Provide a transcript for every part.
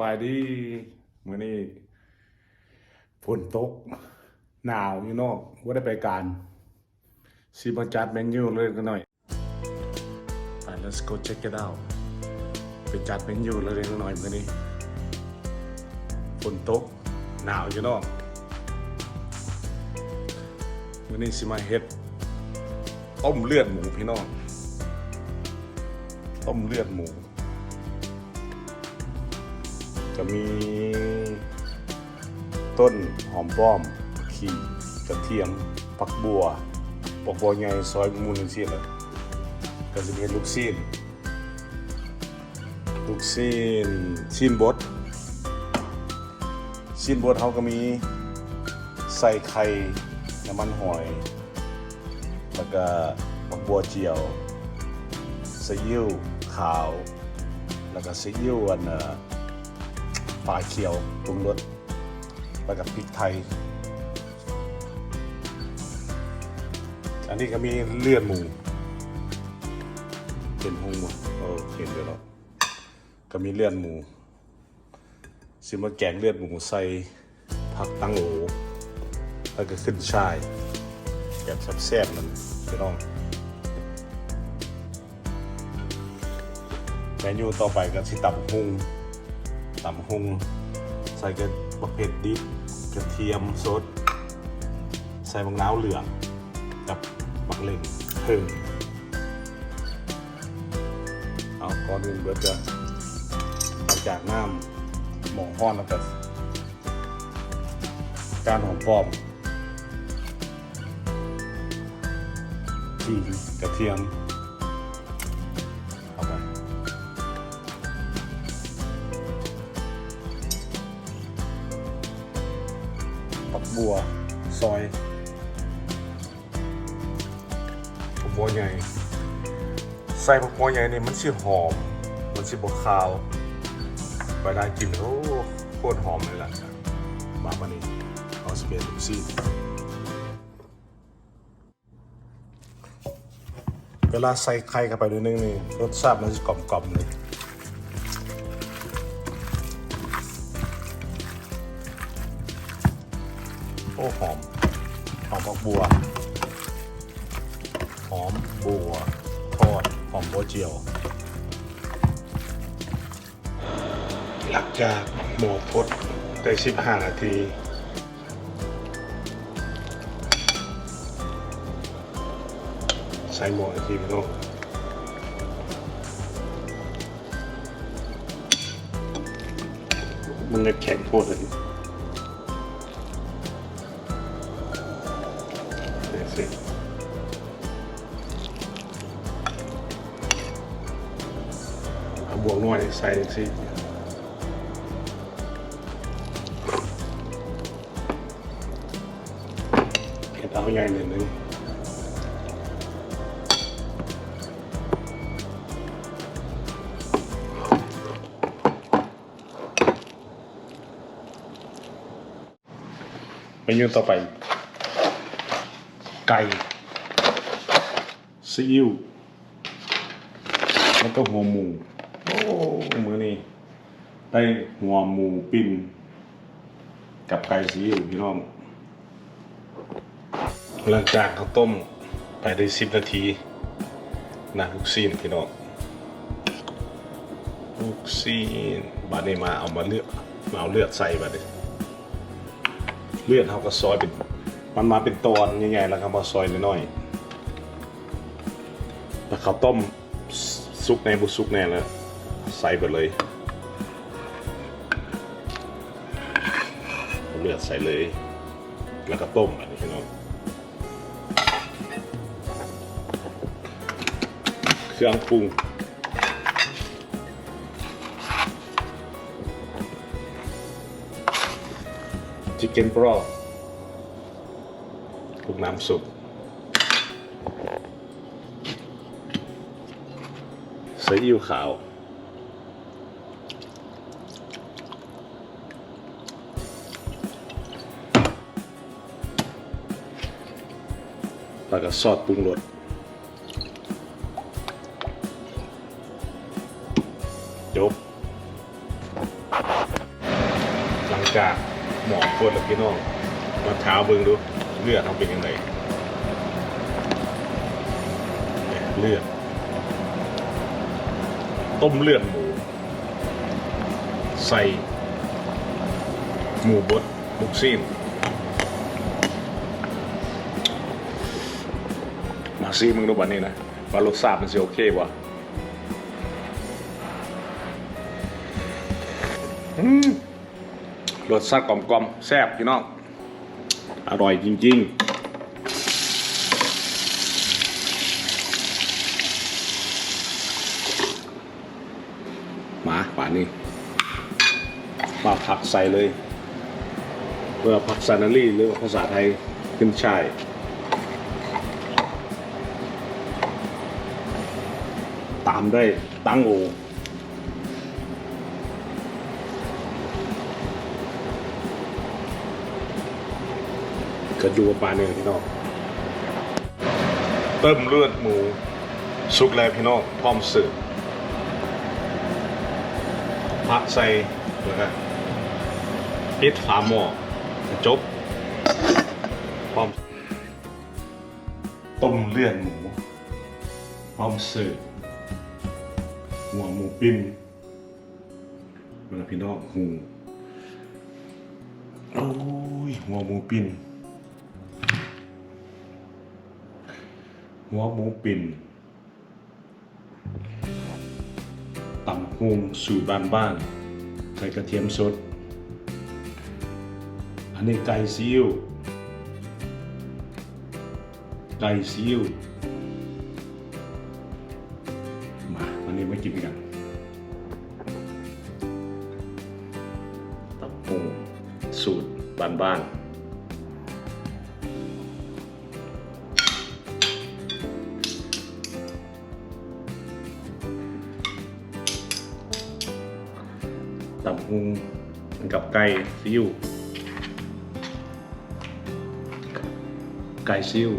บายดีมื้อนี้ฝนตก หนาวอยู่นอกว่าได้ไปการสิมาจัดเมนูเลยกันหน่อยไป let's go check it out ไปจัดเมนูเลยกันหน่อยมื้อนี้ฝนตก หนาวอยู่นอกมื้อนี้สิมาเฮ็ดต้มเลือดหมูพี่น้องต้มเลือดหมู จะมีต้นหอมป้อมขี่กระเทียมผักบัวปอกบัวใหญ่ซอยมูนสิเลยก็จะมีลูกซีนลูกซีนซีนบดซีนบดเขาก็มีใส่ไข่น้ำมันหอย แล้วก็ผักบัวเจียวซีอิ๊วขาว แล้วก็ซีอิ๊วอันเอ่อ ฝาเขียวปรุงรสแล้วกับพริกไทย อันนี้ก็มีเลือดหมูเป็นหงหมูโอเห็นเลยวเนาก็มีเลือดหมูซิมาแกงเลือดหมูใส่ผักตังโอแล้วก็ขึ้นช่ายแบบแซ่บๆมันพี่น้องเมนูต่อไปก็สิตับหุง ตำฮงใส่กระประเภทดิบกระเทียมสด ใส่มะนาวเหลืองกับบักเหล่งเพิ่งเอาก่อนอื่นเบิดจะหลังจากน้ำหมองห้อนแล้วก็การหอมปอมขิงกระเทียม บัวซอยผักบัวใหญ่ ใส่ผักบัวใหญ่นี่มันสิหอม มันสิบวคาวเวลากินโอ้โคตรหอมเลยล่ะมาบันนี้เอาสเปรย์ลูกซีเวลาใส่ไข่เข้าไปนิดนึงนี่รสชาติมันจะกลมๆเลย โอ้หอมหอมผักบัว หอมบัวทอดหอมบัวเจียว หลังจากหมูพดได้15 นาทีใส่หมูอีกทีหน้องมันจะแข็งโพดเลย บวกหน่อยใส่สิเผ็ดเอาใหญ่หน่อยนึงเมนูต่อไป ไก่ซีอิ๊วแล้วก็หัวหมู โอ้มือนี้ได้หัวหมูปิ้นกับไก่ซีอิ๊วพี่น้อง หลังจากเขาต้มไปได้สิบนาทีนะลูกซีนพี่น้องลูกซีนบาดนี้มาเอามาเลือดมาเอาเลือดใส่บาดนี้เลือดเขาก็ซอยเป็นมันมาเป็นตอนใหญ่ๆแล้วครับมาซอยน้อยๆแล้วเขาต้มซุกในบุซุกแน่แล้ว ใส่ไปเลยเลือดใส่เลย แล้วก็ต้มอันนี้พี่น้องเครื่องปรุงชิคเก้นบรอลูกน้ำซุปซีอิ๊วขาว แล้วก็ซอสปรุงรสจบกาศหมอกคนแล้วพี่น้องมาเช้าเบิ่งดูเลือดเขาเป็นยังไงเลือดต้มเลือดหมูใส่หมูบดลูกซีน มาซีมึงดูบันนี้นะว่ารสชาติมันจะโอเคบ่รสชาติกลมๆแซ่บพี่น้อง อร่อยจริง ๆมาป่านนี้มาผักใส่เลยเพื่อผักซานารีหรือภาษาไทยขึ้นช่ายามด้วยตั้งโอกระดูกปลาเนื้อพี่น้องเติมเลือดหมูสุกแล้วพี่น้องพร้อมเสิร์ฟผักใส่นะฮะปิดฝาหม้อจบพร้อมต้มเลือดหมูพร้อมเสิร์ฟ หัวหมูปิ้นเวลาพี่น้องหูโอ้ยหัวหมูปิ้นหัวหมูปิ้นตำฮงสูตรบ้านบ้านใส่กระเทียมสด อันนี้ไก่ซีอิ๊วไก่ซีอิ๊ว มาวันนี้กินกันตับหงสูตรบ้านๆตับหงกับไก่ซีอิ๊วไก่ซิ่ว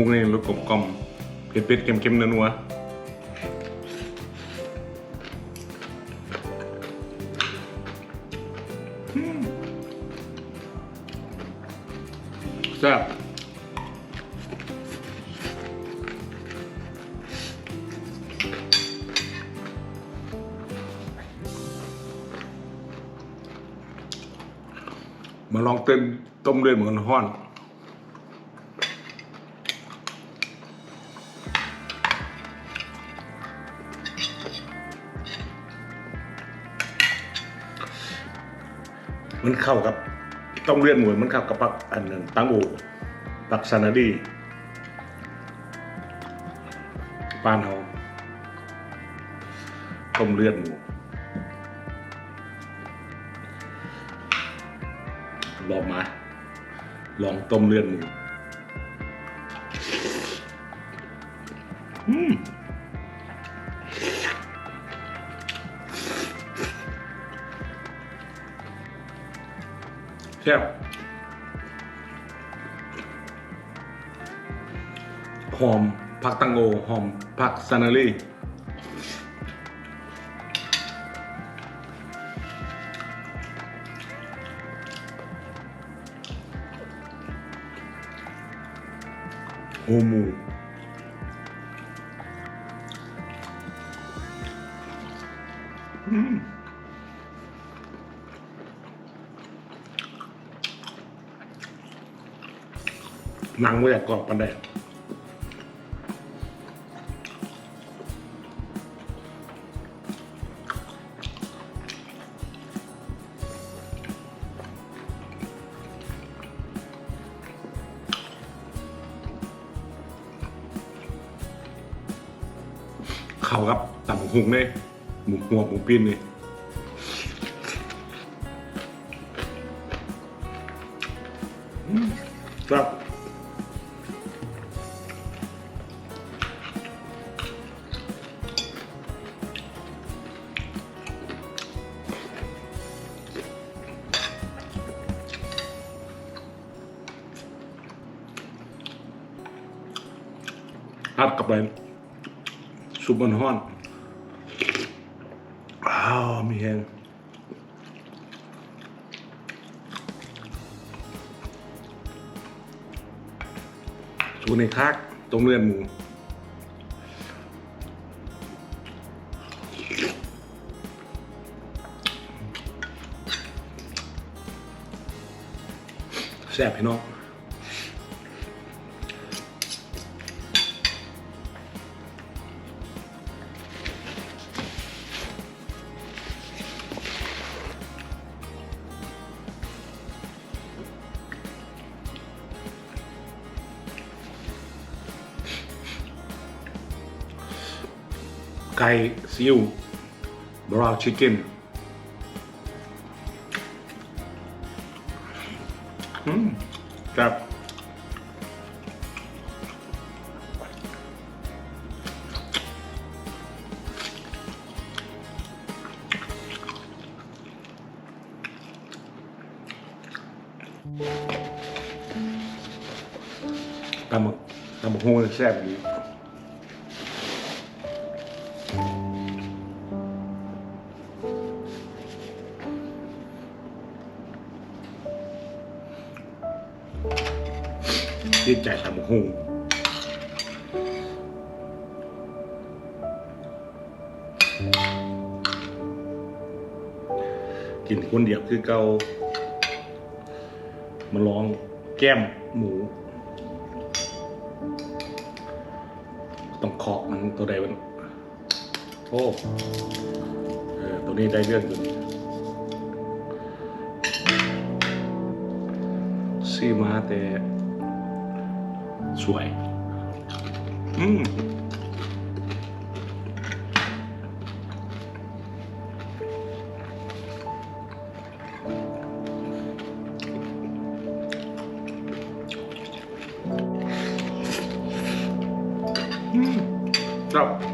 ตำบักหุ่งนี่รสกลมกลมเผ็ดๆเค็มๆนัวๆอืมแซ่บมาลองเต้นต้มเลือดเหมือนกันห้อน มันเข้ากับ ต้องเลือดหมูมันเข้ากับปักอันหนึ่งตังโอปักซานาดีปานเฮาต้มเลือดหมูลองมา ลองต้มเลือดหมู หอมผักตังโอหอมผักซานารีโฮมูอืมหนังไม่อยากกรอบกันได้เหุงเลยหมูหัวหมูปิ้นนี่ครับอัดกับไปซุปมันฮ้อน มีแหงสูในคักต้มเลือดหมูแซ่บพี่น้อง ไก่ซีอิ๊วบราวชิคเก้ำบักตำบักฮงแซ่งกินคนเดียวคือเกามาลองแก้มหมู ต้องเคาะมันตัวใดมันโอ้เออตัวนี้ได้เรื่องตัวนี้ซื้อมาแต่ สวยอืมอืมครับ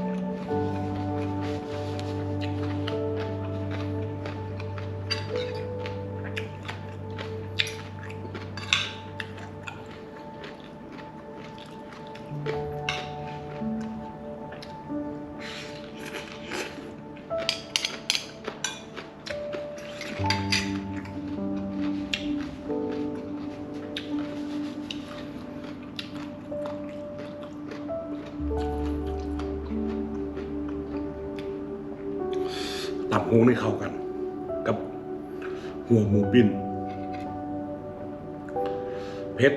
ตับหงให้เข้ากัน กับหัวหมูปิ้นเผ็ด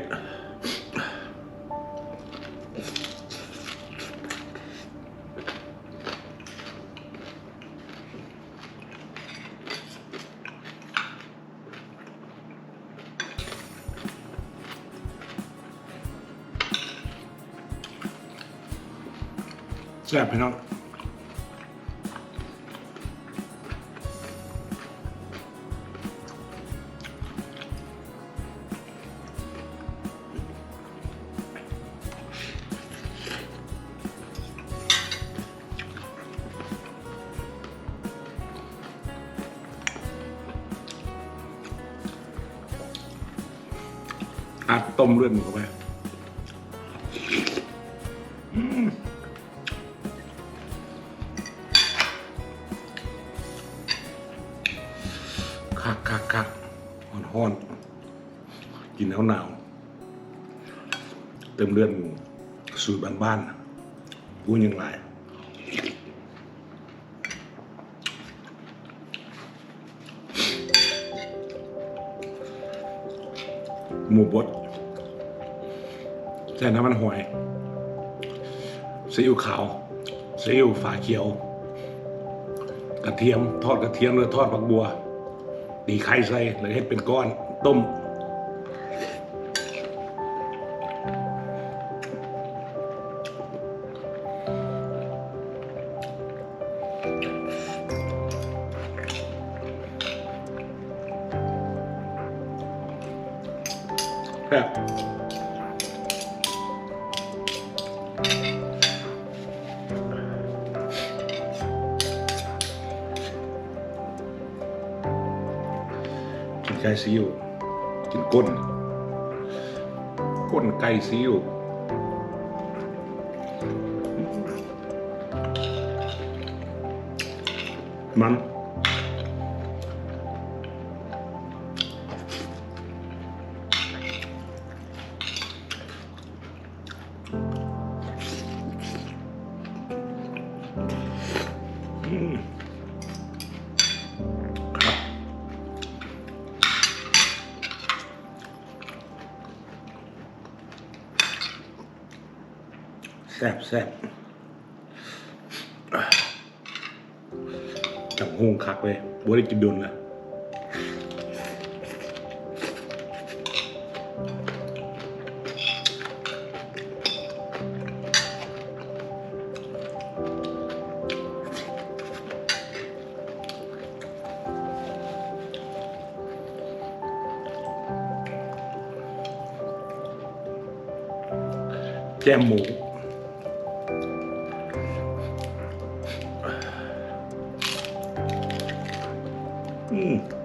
แซ่บพี่น้อง มเลือดหมูเข้าไปคักคักคักหอนห้อนกินหนาวหนาวเติมเลือดหมูสูตรบ้านๆพูยังไงหมูบด ใส่น้ำมันหอยซีอิ๊วขาวซีอิ๊วฝาเขียว กระเทียมทอดกระเทียมหรือทอดผักบัวตีไข่ใส่หรือให้เป็นก้อนต้ม กินก้น ก้นไก่ซีอิ๊วมัน แซ่บแซ่บจังหงคักเลยบัวได้กินโดนละแก้มหมู อื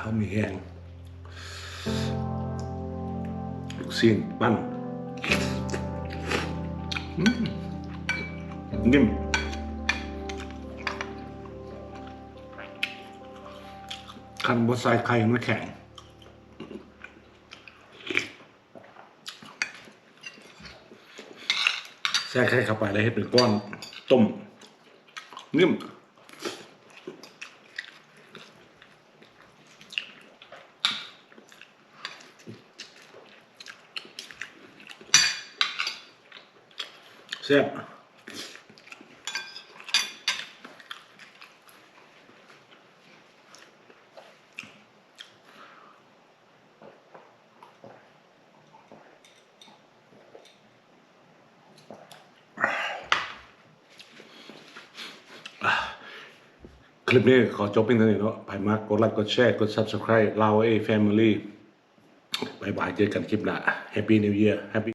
เขามีแห้งลูกซีนปั้นอืมนิ่มคันบดใส่ไข่ไมันแข็งใส่ไข่เข้าไปแล้วให้เป็นก้อน ต้ม นิ่ม แซ่บคลิปนี้ขอจบเพียงเท่านี้เนาะไปมากกดไลค์กดแชร์กด subscribe เราเอ family บายบายเจอกันคลิปหน้า Happy New Year Happy